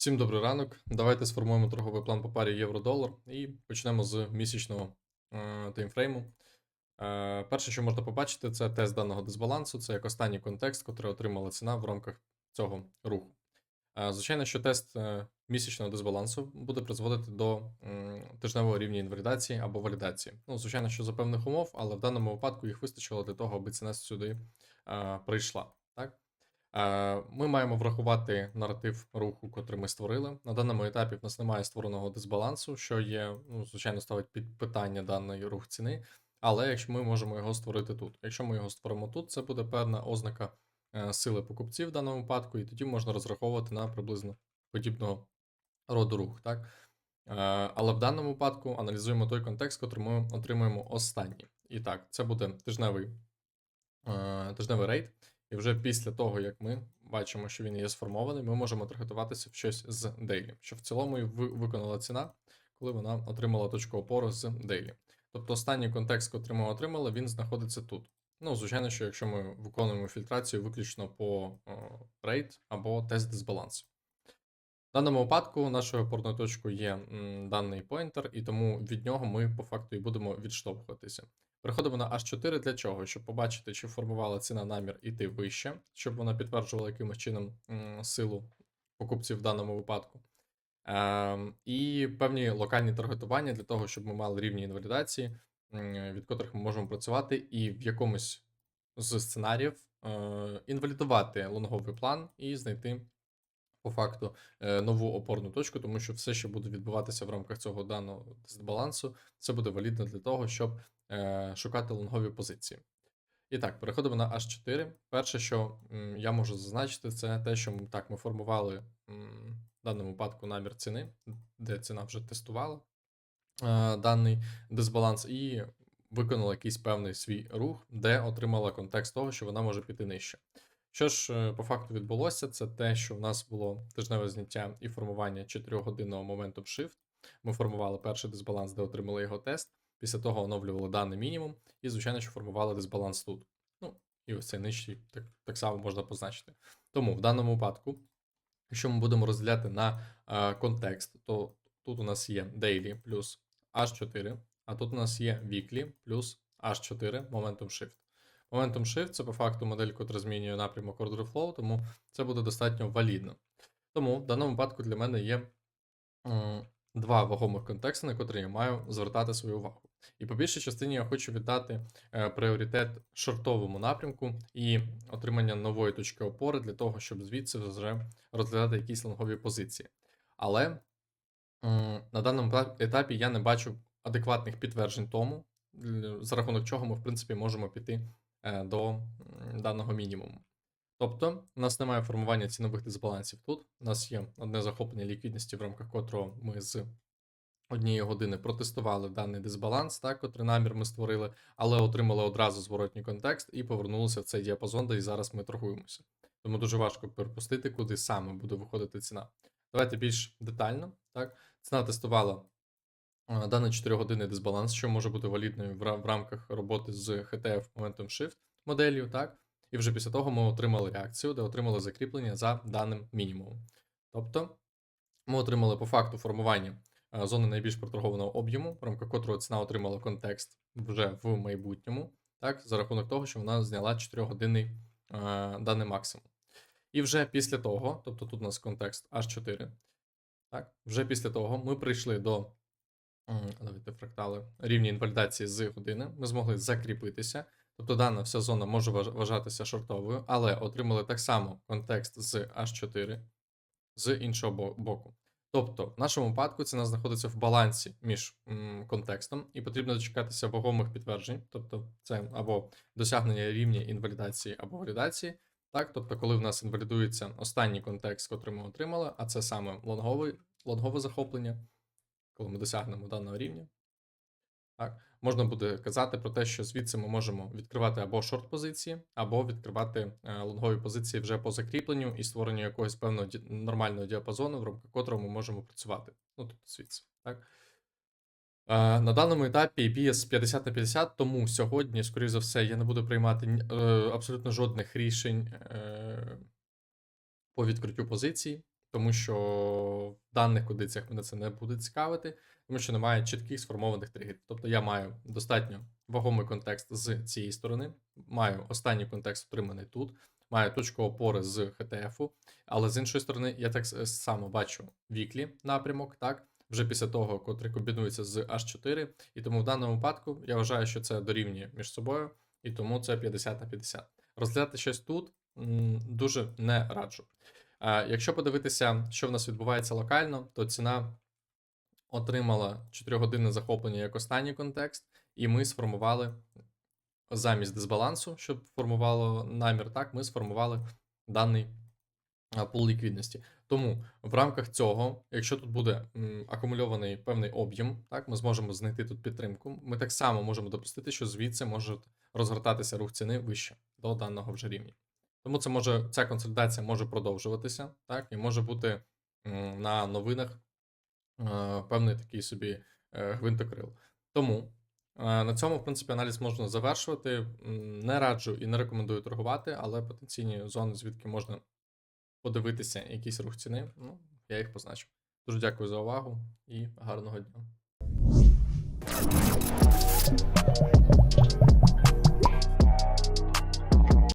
Всім добрий ранок. Давайте сформуємо торговий план по парі євро-долар і почнемо з місячного е, таймфрейму. Е, перше, що можна побачити, це тест даного дисбалансу. Це як останній контекст, який отримала ціна в рамках цього руху. Е, звичайно, що тест е, місячного дисбалансу буде призводити до м, тижневого рівня інвалідації або валідації. Ну, звичайно, що за певних умов, але в даному випадку їх вистачило для того, аби ціна сюди е, прийшла. Е, Ми маємо врахувати наратив руху, котрий ми створили. На даному етапі в нас немає створеного дисбалансу, що є, ну, звичайно, ставить під питання даний рух ціни. Але якщо ми можемо його створити тут. Якщо ми його створимо тут, це буде певна ознака е, сили покупців в даному випадку, і тоді можна розраховувати на приблизно подібного роду рух. Так? Е, Але в даному випадку аналізуємо той контекст, котрий ми отримуємо останній. І так, це буде тижневий, тижневий рейд. І вже після того, як ми бачимо, що він є сформований, ми можемо таргетуватися в щось з дейлі, що в цілому і виконала ціна, коли вона отримала точку опору з дейлі. Тобто останній контекст, який ми отримали, він знаходиться тут. Ну, звичайно, що якщо ми виконуємо фільтрацію виключно по рейд або тест дисбалансу. В даному випадку нашою опорною точкою є даний поінтер, і тому від нього ми по факту і будемо відштовхуватися. Переходимо на H4 для чого? Щоб побачити, чи формувала ціна намір іти вище, щоб вона підтверджувала якимось чином силу покупців в даному випадку. Ем, і певні локальні таргетування для того, щоб ми мали рівні інвалідації, від котрих ми можемо працювати, і в якомусь з сценаріїв е, інвалідувати лонговий план і знайти по факту е, нову опорну точку, тому що все, що буде відбуватися в рамках цього даного дисбалансу, це буде валідно для того, щоб е, шукати лонгові позиції. І так, переходимо на H4. Перше, що я можу зазначити, це те, що так ми формували в даному випадку намір ціни, де ціна вже тестувала е, даний дисбаланс, і виконала якийсь певний свій рух, де отримала контекст того, що вона може піти нижче. Що ж е, по факту відбулося, це те, що в нас було тижневе зняття і формування 4-годинного моменту shift. Ми формували перший дисбаланс, де отримали його тест. Після того оновлювали даний мінімум, і, звичайно, що формували дисбаланс тут. Ну, і ось цей нижчий так, так само можна позначити. Тому в даному випадку, якщо ми будемо розділяти на е, контекст, то тут у нас є daily плюс H4, а тут у нас є weekly плюс H4 Momentum Shift. Momentum Shift це по факту модель, яка змінює напрямок order flow, тому це буде достатньо валідно. Тому в даному випадку для мене є м, два вагомих контексти, на котрі я маю звертати свою увагу. І по більшій частині я хочу віддати е, пріоритет шортовому напрямку і отримання нової точки опори для того, щоб звідси вже розглядати якісь лонгові позиції. Але м, на даному етапі я не бачу адекватних підтверджень тому, за рахунок чого ми, в принципі, можемо піти е, до даного мінімуму. Тобто, у нас немає формування цінових дисбалансів тут. У нас є одне захоплення ліквідності, в рамках котрого ми з однієї години протестували даний дисбаланс, так, котрий намір ми створили, але отримали одразу зворотній контекст і повернулися в цей діапазон, де і зараз ми торгуємося. Тому дуже важко перепустити, куди саме буде виходити ціна. Давайте більш детально. Так, ціна тестувала даний 4-годинний дисбаланс, що може бути валідною в рамках роботи з HTF Momentum Shift моделлю, так. І вже після того ми отримали реакцію, де отримали закріплення за даним мінімумом. Тобто ми отримали по факту формування е, зони найбільш проторгованого об'єму, в рамках котрого ціна отримала контекст вже в майбутньому, так, за рахунок того, що вона зняла 4-годинний е, даний максимум. І вже після того, тобто тут у нас контекст H4, так, вже після того ми прийшли до давайте фрактали рівня інвалідації з години. Ми змогли закріпитися. Тобто дана вся зона може вважатися шортовою, але отримали так само контекст з H4 з іншого боку. Тобто, в нашому випадку ціна знаходиться в балансі між м, контекстом, і потрібно дочекатися вагомих підтверджень, тобто це або досягнення рівня інвалідації або валідації. Так, тобто, коли в нас інвалідується останній контекст, який ми отримали, а це саме лонговий, лонгове захоплення, коли ми досягнемо даного рівня. Так, можна буде казати про те, що звідси ми можемо відкривати або шорт-позиції, або відкривати е, лонгові позиції вже по закріпленню і створенню якогось певного нормального діапазону, в рамках котрого ми можемо працювати. Ну, тобто звідси. Так? Е, на даному етапі BS 50 на 50, тому сьогодні, скоріш за все, я не буду приймати е, абсолютно жодних рішень по відкриттю позицій. Тому що в даних кондиціях мене це не буде цікавити, тому що немає чітких сформованих тригерів. Тобто я маю достатньо вагомий контекст з цієї сторони, маю останній контекст отриманий тут, маю точку опори з HTF, але з іншої сторони, я так само бачу віклі напрямок, так, вже після того, котрий комбінується з H4, і тому в даному випадку я вважаю, що це дорівнює між собою, і тому це 50 на 50. Розглядати щось тут дуже не раджу. Якщо подивитися, що в нас відбувається локально, то ціна отримала 4-годинне захоплення як останній контекст, і ми сформували замість дисбалансу, щоб формувало намір, так, ми сформували даний пул ліквідності. Тому в рамках цього, якщо тут буде акумульований певний об'єм, так, ми зможемо знайти тут підтримку. Ми так само можемо допустити, що звідси може розгортатися рух ціни вище до даного вже рівня. Тому це може ця консолідація може продовжуватися, так, і може бути на новинах е, певний такий собі е, гвинтокрил. Тому е, на цьому, в принципі, аналіз можна завершувати. Не раджу і не рекомендую торгувати, але потенційні зони, звідки можна подивитися якийсь рух ціни, ну, я їх позначив. Дуже дякую за увагу і гарного дня.